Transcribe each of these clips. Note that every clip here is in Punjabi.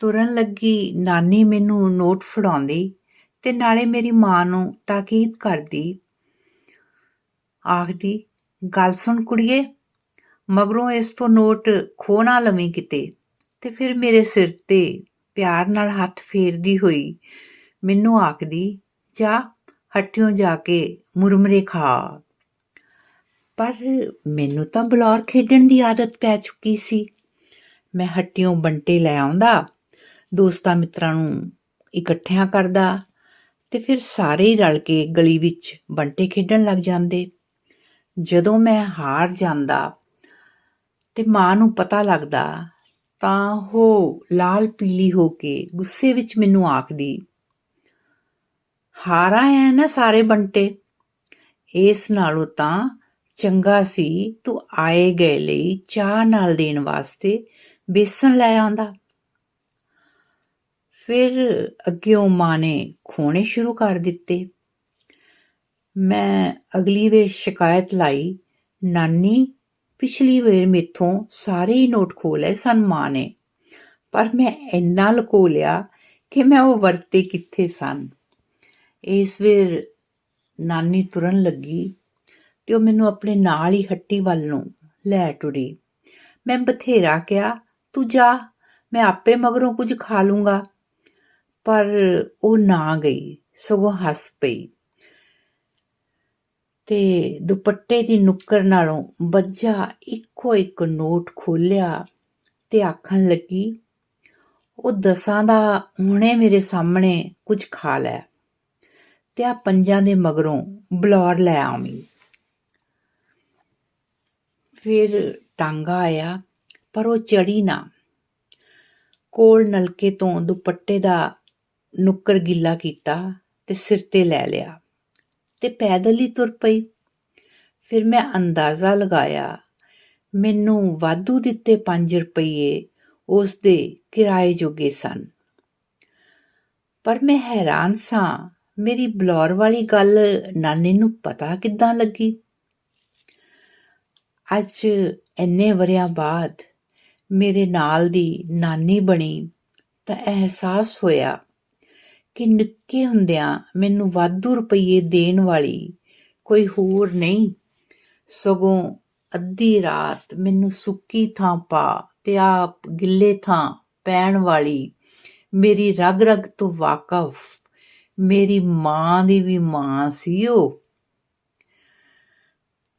ਤੁਰਨ ਲੱਗੀ ਨਾਨੀ ਮੈਨੂੰ ਨੋਟ ਫੜਾਉਂਦੀ ਤੇ ਨਾਲੇ ਮੇਰੀ ਮਾਂ ਨੂੰ ਤਾਕੀਦ ਕਰਦੀ। ਆਖਦੀ, ਗੱਲ ਸੁਣ ਕੁੜੀਏ, ਮਗਰੋਂ ਇਸ ਤੋਂ ਨੋਟ ਖੋ ਨਾ ਲਵੀਂ ਕਿਤੇ। ਤੇ ਫਿਰ ਮੇਰੇ ਸਿਰ ਤੇ ਪਿਆਰ ਨਾਲ ਹੱਥ ਫੇਰਦੀ ਹੋਈ ਮੈਨੂੰ ਆਖਦੀ, ਜਾ, ਹੱਟਿਓਂ ਜਾ ਕੇ ਮੁਰਮਰੇ ਖਾ। ਪਰ ਮੈਨੂੰ ਤਾਂ ਬਲੌਰ ਖੇਡਣ ਦੀ ਆਦਤ ਪੈ ਚੁੱਕੀ ਸੀ। ਮੈਂ ਹੱਟਿਓਂ ਬੰਟੇ ਲੈ ਆਉਂਦਾ ਦੋਸਤਾਂ ਮਿੱਤਰਾਂ ਨੂੰ ਇਕੱਠਿਆਂ ਕਰਦਾ ਤੇ ਫਿਰ ਸਾਰੇ ਹੀ ਰਲ ਕੇ ਗਲੀ ਵਿੱਚ ਬੰਟੇ ਖੇਡਣ ਲੱਗ ਜਾਂਦੇ। ਜਦੋਂ ਮੈਂ ਹਾਰ ਜਾਂਦਾ ਤੇ ਮਾਂ ਨੂੰ ਪਤਾ ਲੱਗਦਾ, ਤਾਂ ਉਹ ਲਾਲ ਪੀਲੀ ਹੋ ਕੇ ਗੁੱਸੇ ਵਿੱਚ ਮੈਨੂੰ ਆਖਦੀ, ਹਾਰਾ ਹੈ ਨਾ ਸਾਰੇ ਬੰਟੇ। ਇਸ ਨਾਲੋਂ ਤਾਂ ਚੰਗਾ ਸੀ ਤੂੰ ਆਏ ਗਏ ਲਈ ਚਾਹ ਨਾਲ ਦੇਣ ਵਾਸਤੇ ਬੇਸਨ ਲੈ ਆਉਂਦਾ। ਫਿਰ ਅੱਗਿਓਂ ਮਾਂ ਨੇ ਖੋਣੇ ਸ਼ੁਰੂ ਕਰ ਦਿੱਤੇ। ਮੈਂ ਅਗਲੀ ਵੇਰ ਸ਼ਿਕਾਇਤ ਲਾਈ, ਨਾਨੀ, ਪਿਛਲੀ ਵੇਰ ਮੇਥੋਂ ਸਾਰੇ ਹੀ ਨੋਟ ਖੋ ਲਏ ਸਨ ਮਾਂ ਨੇ, ਪਰ ਮੈਂ ਇੰਨਾ ਲਕੋ ਲਿਆ ਕਿ ਮੈਂ ਉਹ ਵਰਤੇ ਕਿੱਥੇ ਸਨ? ਇਸ ਵੇਰ ਨਾਨੀ ਤੁਰਨ ਲੱਗੀ ਤੇ ਉਹ ਮੈਨੂੰ ਆਪਣੇ ਨਾਲ ਹੀ ਹੱਟੀ ਵੱਲ ਨੂੰ ਲੈ ਟੁਰੀ। ਮੈਂ ਬਥੇਰਾ ਕਿਹਾ, ਤੂੰ ਜਾ, ਮੈਂ ਆਪੇ ਮਗਰੋਂ ਕੁਝ ਖਾ ਲੂੰਗਾ। ਪਰ ਉਹ ਨਾ ਗਈ, ਸਗੋਂ ਹੱਸ ਪਈ। ਤੇ ਦੁਪੱਟੇ ਦੀ ਨੁੱਕਰ ਨਾਲੋਂ ਬੱਜਾ ਇੱਕੋ ਇੱਕ ਨੋਟ ਖੋਲਿਆ ਤੇ ਆਖਣ ਲੱਗੀ, ਉਹ ਦਸਾਂ ਦਾ ਹੁਣੇ ਮੇਰੇ ਸਾਹਮਣੇ ਕੁਝ ਖਾ ਲੈ ਤੇ ਆ ਪੰਜਾਂ ਦੇ ਮਗਰੋਂ ਬਲੌਰ ਲੈ ਆਵੀਂ। ਫਿਰ ਟਾਂਗਾ ਆਇਆ, ਪਰ ਉਹ ਚੜੀ ਨਾ। ਕੋਲ ਨਲਕੇ ਤੋਂ ਦੁਪੱਟੇ ਦਾ ਨੁੱਕਰ ਗਿੱਲਾ ਕੀਤਾ ਤੇ ਸਿਰ ਤੇ ਲੈ ਲਿਆ ਤੇ ਪੈਦਲ ਹੀ ਤੁਰ ਪਈ। ਫਿਰ ਮੈਂ ਅੰਦਾਜ਼ਾ ਲਗਾਇਆ, ਮੈਨੂੰ ਵਾਧੂ ਦਿੱਤੇ 5 ਰੁਪਏ ਉਸ ਦੇ ਕਿਰਾਏ ਜੋਗੇ ਸਨ। ਪਰ ਮੈਂ ਹੈਰਾਨ ਸਾਂ, ਮੇਰੀ ਬਲੌਰ ਵਾਲੀ ਗੱਲ ਨਾਨੀ ਨੂੰ ਪਤਾ ਕਿੱਦਾਂ ਲੱਗੀ। ਅੱਜ ਇੰਨੇ ਵਰਿਆਂ ਬਾਅਦ ਮੇਰੇ ਨਾਲ ਦੀ ਨਾਨੀ ਬਣੀ ਤਾਂ ਅਹਿਸਾਸ ਹੋਇਆ ਕਿ ਨਿੱਕੇ ਹੁੰਦਿਆਂ ਮੈਨੂੰ ਵਾਧੂ ਰੁਪਈਏ ਦੇਣ ਵਾਲੀ ਕੋਈ ਹੋਰ ਨਹੀਂ। ਸਗੋਂ ਅੱਧੀ ਰਾਤ ਮੈਨੂੰ ਸੁੱਕੀ ਥਾਂ ਪਾ ਤੇ ਆਪ ਗਿੱਲੇ ਥਾਂ ਪੈਣ ਵਾਲੀ ਮੇਰੀ ਰਗ ਰਗ ਤੋਂ ਵਾਕਫ ਮੇਰੀ ਮਾਂ ਦੀ ਵੀ ਮਾਂ ਸੀ ਉਹ।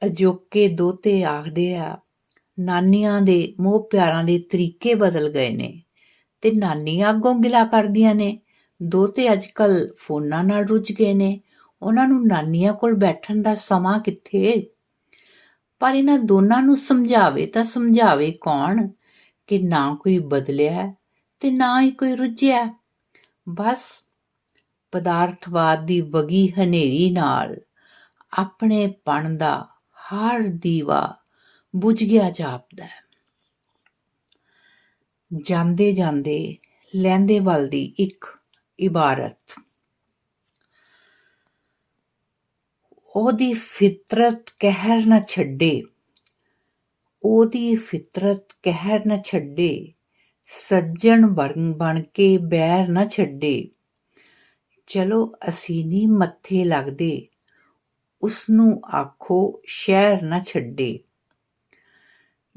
ਅਜੋਕੇ ਦੋਤੇ ਆਖਦੇ ਆ, ਨਾਨੀਆਂ ਦੇ ਮੋਹ ਪਿਆਰਾਂ ਦੇ ਤਰੀਕੇ ਬਦਲ ਗਏ ਨੇ ਤੇ ਨਾਨੀਆਂ ਅੱਗੋਂ ਗਿਲਾ ਕਰਦੀਆਂ ਨੇ। ਦੋਤੇ ਅੱਜਕੱਲ ਫੋਨਾਂ ਨਾਲ ਰੁੱਝ ਗਏ ਨੇ। ਉਹਨਾਂ ਨੂੰ ਨਾਨੀਆਂ ਕੋਲ ਬੈਠਣ ਦਾ ਸਮਾਂ ਕਿੱਥੇ? ਪਰ ਇਹਨਾਂ ਦੋਨਾਂ ਨੂੰ ਸਮਝਾਵੇ ਤਾਂ ਸਮਝਾਵੇ ਕੌਣ? ਕਿ ਨਾ ਕੋਈ ਬਦਲਿਆ ਤੇ ਨਾ ਹੀ ਕੋਈ ਰੁੱਝਿਆ ਬਸ ਪਦਾਰਥਵਾਦ ਦੀ ਵਗੀ ਹਨੇਰੀ ਨਾਲ ਆਪਣੇ ਪਣ ਦਾ ਹਰ ਦੀਵਾ ਬੁਝ ਗਿਆ ਜਾਪਦਾ ਹੈ। ਜਾਂਦੇ ਜਾਂਦੇ ਲੈਂਦੇ ਵੱਲ ਦੀ ਇੱਕ ਇਬਾਰਤ। ਉਹਦੀ ਫਿਤਰਤ ਕਹਿਰ ਨਾ ਛੱਡੇ। ਉਹਦੀ ਫਿਤਰਤ ਕਹਿਰ ਨਾ ਛੱਡੇ। ਸੱਜਣ ਬਣ ਬਣ ਕੇ ਬੈਰ ਨਾ ਛੱਡੇ। ਚਲੋ ਅਸੀਂ ਨਹੀਂ ਮੱਥੇ ਲੱਗਦੇ। ਉਸ ਨੂੰ ਆਖੋ ਸ਼ਹਿਰ ਨਾ ਛੱਡੇ।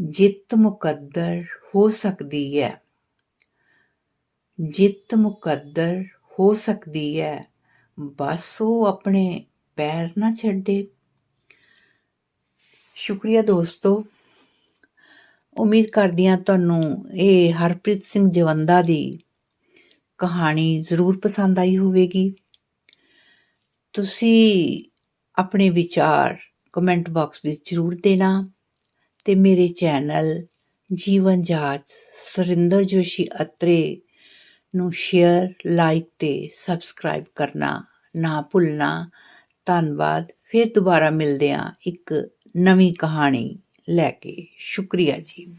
ਜਿੱਤ ਮੁਕੱਦਰ ਹੋ ਸਕਦੀ ਹੈ। ਜਿੱਤ ਮੁਕੱਦਰ ਹੋ ਸਕਦੀ ਹੈ ਬਸ ਉਹ ਆਪਣੇ ਪੈਰ ਨਾ ਛੱਡੇ। ਸ਼ੁਕਰੀਆ ਦੋਸਤੋ। ਉਮੀਦ ਕਰਦੀ ਹਾਂ ਤੁਹਾਨੂੰ ਇਹ ਹਰਪ੍ਰੀਤ ਸਿੰਘ ਜਵੰਦਾ ਦੀ ਕਹਾਣੀ ਜ਼ਰੂਰ ਪਸੰਦ ਆਈ ਹੋਵੇਗੀ। ਤੁਸੀਂ ਆਪਣੇ ਵਿਚਾਰ ਕਮੈਂਟ ਬਾਕਸ ਵਿੱਚ ਜ਼ਰੂਰ ਦੇਣਾ ਤੇ ਮੇਰੇ ਚੈਨਲ ਜੀਵਨ ਜਾਚ ਸੁਰਿੰਦਰ ਜੋਸ਼ੀ ਅਤਰੇ ਨੂੰ ਸ਼ੇਅਰ ਲਾਈਕ ਤੇ ਸਬਸਕ੍ਰਾਈਬ ਕਰਨਾ ਨਾ ਭੁੱਲਣਾ। ਧੰਨਵਾਦ। ਫਿਰ ਦੁਬਾਰਾ ਮਿਲਦੇ ਹਾਂ ਇੱਕ ਨਵੀਂ ਕਹਾਣੀ ਲੈ ਕੇ। ਸ਼ੁਕਰੀਆ ਜੀ।